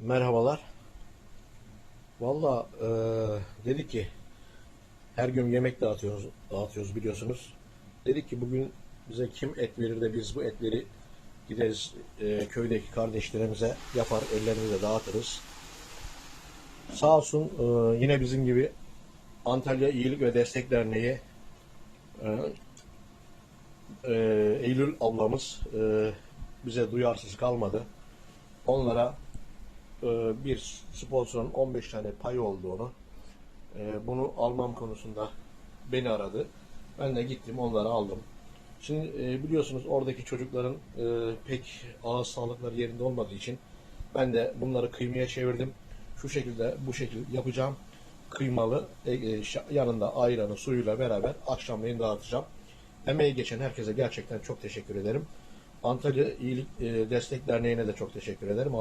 Merhabalar. Valla e, dedik ki her gün yemek dağıtıyoruz, dağıtıyoruz biliyorsunuz. Dedik ki bugün bize kim et verir de biz bu etleri gideriz e, köydeki kardeşlerimize yapar ellerimize dağıtırız. Sağ olsun e, yine bizim gibi Antalya İyilik ve Destek Derneği e, e, Eylül ablamız e, bize duyarsız kalmadı. Onlara bir sponsorun 15 tane payı olduğunu e, bunu almam konusunda beni aradı. Ben de gittim onları aldım. Şimdi e, biliyorsunuz oradaki çocukların e, pek ağız sağlıkları yerinde olmadığı için ben de bunları kıymaya çevirdim. Şu şekilde bu şekilde yapacağım. Kıymalı e, e, yanında ayranı suyuyla beraber akşamleyin dağıtacağım. Emeği geçen herkese gerçekten çok teşekkür ederim. Antalya İyilik e, Destek Derneği'ne de çok teşekkür ederim.